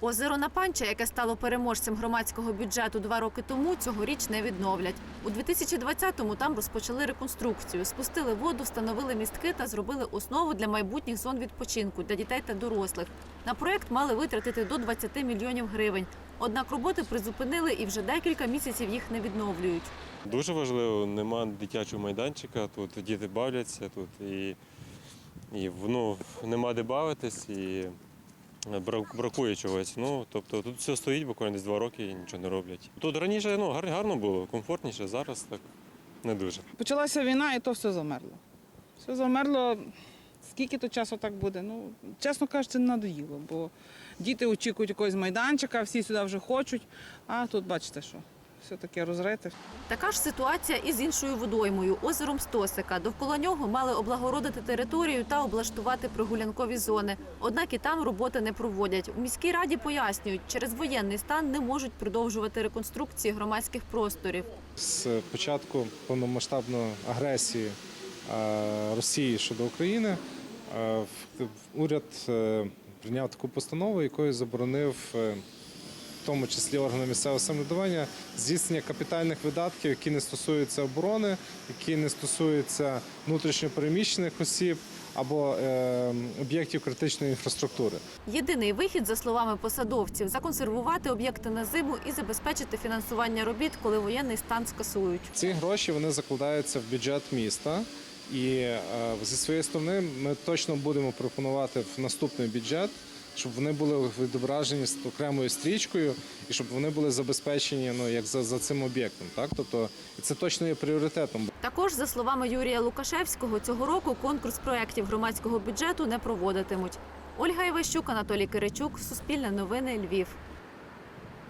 Озеро Напанча, яке стало переможцем громадського бюджету два роки тому, цьогоріч не відновлять. У 2020-му там розпочали реконструкцію, спустили воду, встановили містки та зробили основу для майбутніх зон відпочинку для дітей та дорослих. На проект мали витратити до 20 мільйонів гривень. Однак роботи призупинили і вже декілька місяців їх не відновлюють. Дуже важливо, нема дитячого майданчика, тут діти бавляться тут і, і ну, нема де бавитись і бракує чогось. Ну, тобто тут все стоїть буквально десь два роки і нічого не роблять. Тут раніше ну, гарно було, комфортніше, зараз так не дуже. Почалася війна, і то все замерло. Все замерло. Скільки то часу так буде? Ну, чесно кажучи, надоїло, бо діти очікують якогось майданчика, всі сюди вже хочуть, а тут бачите що. Все таке розрите. Така ж ситуація і з іншою водоймою озером Стосика. Довкола нього мали облагородити територію та облаштувати прогулянкові зони. Однак і там роботи не проводять. У міській раді пояснюють, через воєнний стан не можуть продовжувати реконструкції громадських просторів. З початку повномасштабної агресії е, Росії щодо України е, уряд е, прийняв таку постанову, якою заборонив тому числі органам місцевого самоврядування здійснення капітальних видатків, які не стосуються оборони, які не стосуються внутрішньопереміщених осіб або е, об'єктів критичної інфраструктури. Єдиний вихід, за словами посадовців, законсервувати об'єкти на зиму і забезпечити фінансування робіт, коли воєнний стан скасують. Ці гроші вони закладаються в бюджет міста. І е, зі своєї сторони ми точно будемо пропонувати в наступний бюджет, щоб вони були відображені з окремою стрічкою і щоб вони були забезпечені ну, як за, за цим об'єктом. Так? Тобто це точно є пріоритетом. Також, за словами Юрія Лукашевського, цього року конкурс проєктів громадського бюджету не проводитимуть. Ольга Іващук, Анатолій Киричук, Суспільне новини, Львів.